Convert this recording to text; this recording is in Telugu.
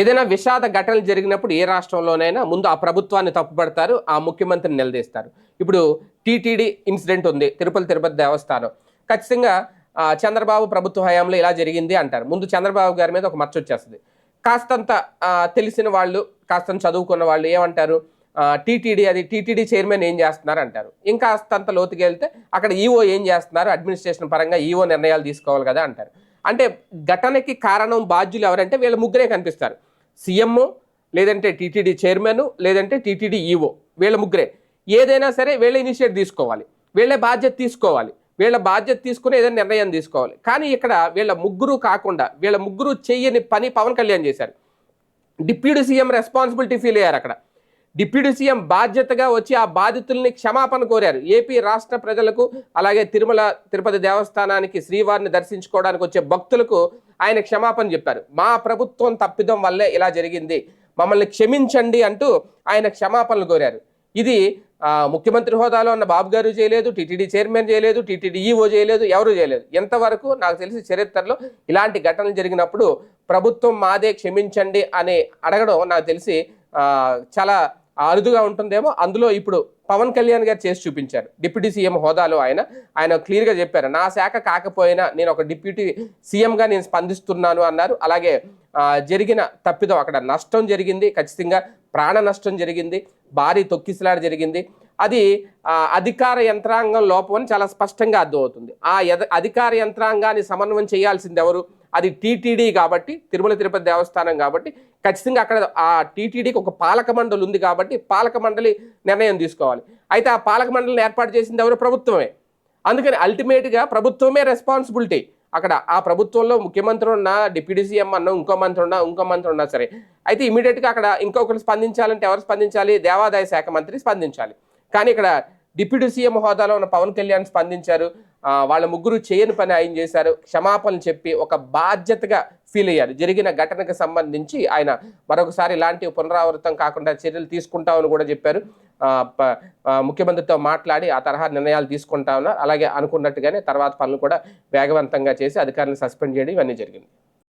ఏదైనా విషాద ఘటనలు జరిగినప్పుడు ఏ రాష్ట్రంలోనైనా ముందు ఆ ప్రభుత్వాన్ని తప్పుపడతారు ఆ ముఖ్యమంత్రిని నిలదీస్తారు. ఇప్పుడు టీటీడీ ఇన్సిడెంట్ ఉంది తిరుపతి తిరుపతి దేవస్థానం. ఖచ్చితంగా చంద్రబాబు ప్రభుత్వ హయాంలో ఇలా జరిగింది అంటారు. ముందు చంద్రబాబు గారి మీద ఒక మచ్చ వచ్చేస్తుంది. కాస్తంత తెలిసిన వాళ్ళు కాస్తంత చదువుకున్న వాళ్ళు ఏమంటారు? టీటీడీ అది టీటీడీ చైర్మన్ ఏం చేస్తున్నారు అంటారు. ఇంకా కాస్తంత లోతుకి వెళ్తే అక్కడ ఈఓ ఏం చేస్తున్నారు? అడ్మినిస్ట్రేషన్ పరంగా ఈఓ నిర్ణయాలు తీసుకోవాలి కదా అంటారు. అంటే ఘటనకి కారణం బాధ్యులు ఎవరంటే వీళ్ళ ముగ్గురే కనిపిస్తారు. సీఎంఓ లేదంటే టీటీడీ చైర్మన్ లేదంటే టీటీడీ ఈఓ వీళ్ళ ముగ్గురే. ఏదైనా సరే వీళ్ళ ఇనిషియేట్ తీసుకోవాలి. వీళ్ళే బాధ్యత తీసుకోవాలి. వీళ్ళ బాధ్యత తీసుకుని ఏదైనా నిర్ణయం తీసుకోవాలి. కానీ ఇక్కడ వీళ్ళ ముగ్గురు కాకుండా వీళ్ళ ముగ్గురు చెయ్యని పని పవన్ కళ్యాణ్ చేశారు. డిప్యూటీ సీఎం రెస్పాన్సిబిలిటీ ఫీల్ అయ్యారు అక్కడ. డిప్యూటీ సీఎం బాధ్యతగా వచ్చి ఆ బాధితుల్ని క్షమాపణ కోరారు. ఏపీ రాష్ట్ర ప్రజలకు అలాగే తిరుమల తిరుపతి దేవస్థానానికి శ్రీవారిని దర్శించుకోవడానికి వచ్చే భక్తులకు ఆయన క్షమాపణ చెప్పారు. మా ప్రభుత్వం తప్పిదం వల్లే ఇలా జరిగింది. మమ్మల్ని క్షమించండి అంటూ ఆయన క్షమాపణలు కోరారు. ఇది ముఖ్యమంత్రి హోదాలో ఉన్న బాబు గారు చేయలేదు టీటీడీ చైర్మన్ చేయలేదు టీటీడీ ఈఓ చేయలేదు ఎవరు చేయలేదు. ఎంతవరకు? నాకు తెలిసి చరిత్రలో ఇలాంటి ఘటనలు జరిగినప్పుడు ప్రభుత్వం మాదే క్షమించండి అని అడగడం నాకు తెలిసి చాలా అరుదుగా ఉంటుందేమో. అందులో ఇప్పుడు పవన్ కళ్యాణ్ గారు చేసి చూపించారు. డిప్యూటీ సీఎం హోదాలో ఆయన ఆయన క్లియర్గా చెప్పారు. నా శాఖ కాకపోయినా నేను ఒక డిప్యూటీ సీఎంగా నేను స్పందిస్తున్నాను అన్నారు. అలాగే జరిగిన తప్పిదం అక్కడ నష్టం జరిగింది. ఖచ్చితంగా ప్రాణ నష్టం జరిగింది. భారీ తొక్కిసలాట జరిగింది. అది అధికార యంత్రాంగం లోపం చాలా స్పష్టంగా అర్థమవుతుంది. ఆ అధికార యంత్రాంగాన్ని సమన్వయం చేయాల్సింది ఎవరు అది టీటీడీ కాబట్టి తిరుమల తిరుపతి దేవస్థానం కాబట్టి ఖచ్చితంగా అక్కడ ఆ టీటీడీకి ఒక పాలక మండలి ఉంది కాబట్టి పాలక మండలి నిర్ణయం తీసుకోవాలి. అయితే ఆ పాలక మండలిని ఏర్పాటు చేసింది ఎవరు? ప్రభుత్వమే. అందుకని అల్టిమేట్గా ప్రభుత్వమే రెస్పాన్సిబిలిటీ అక్కడ ఆ ప్రభుత్వంలో ముఖ్యమంత్రి ఉన్నా డిప్యూటీ సీఎం అన్నా ఇంకో మంత్రి ఉన్నా ఇంకో మంత్రి ఉన్నా సరే అయితే ఇమీడియట్గా అక్కడ ఇంకొకరు స్పందించాలంటే ఎవరు స్పందించాలి? దేవాదాయ శాఖ మంత్రి స్పందించాలి. కానీ ఇక్కడ డిప్యూటీ సీఎం హోదాలో ఉన్న పవన్ కళ్యాణ్ స్పందించారు. వాళ్ళ ముగ్గురు చేయని పని ఆయన చేశారు. క్షమాపణలు చెప్పి ఒక బాధ్యతగా ఫీల్ అయ్యారు. జరిగిన ఘటనకు సంబంధించి ఆయన మరొకసారి ఇలాంటి పునరావృతం కాకుండా చర్యలు తీసుకుంటామని కూడా చెప్పారు. ముఖ్యమంత్రితో మాట్లాడి ఆ తరహా నిర్ణయాలు తీసుకుంటా ఉన్నారు. అలాగే అనుకున్నట్టుగానే తర్వాత పనులు కూడా వేగవంతంగా చేసి అధికారులను సస్పెండ్ చేయడం ఇవన్నీ జరిగింది.